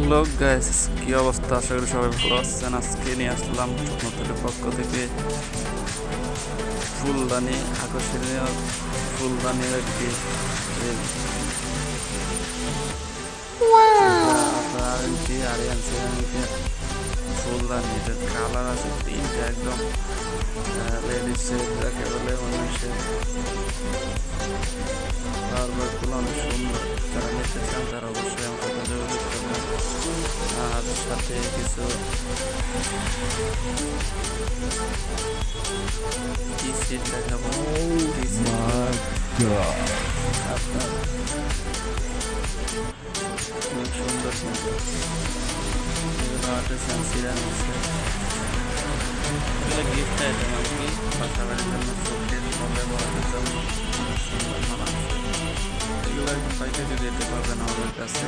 Hello guys কি অবস্থা? আশা করি সবাই ভালো আছেন। আজকে নিয়ে আসলাম স্বপ্নতুলের পক্ষ থেকে ফুলদানি আকর্ষণীয় ফুলদানির একটি আর কি ফুলদানি এটার কালার আছে তিনটা একদম লেডিস শেড যাকে বলে মানুষের কারবারগুলো অনেক সুন্দর। যারা নিতে চান তারা অবশ্যই আর সাথে কিছু টি সেট দেখাবো আপনার খুব সুন্দর এগুলো আর্টিসান সিরামিক্সের এগুলো গিফট আইটেম আর কি বাসা বাড়ির জন্য শোকের ব্যবহারের জন্য। সুন্দর মানানসই এগুলো পাইকারি রেটে পাবেন আমাদের কাছে।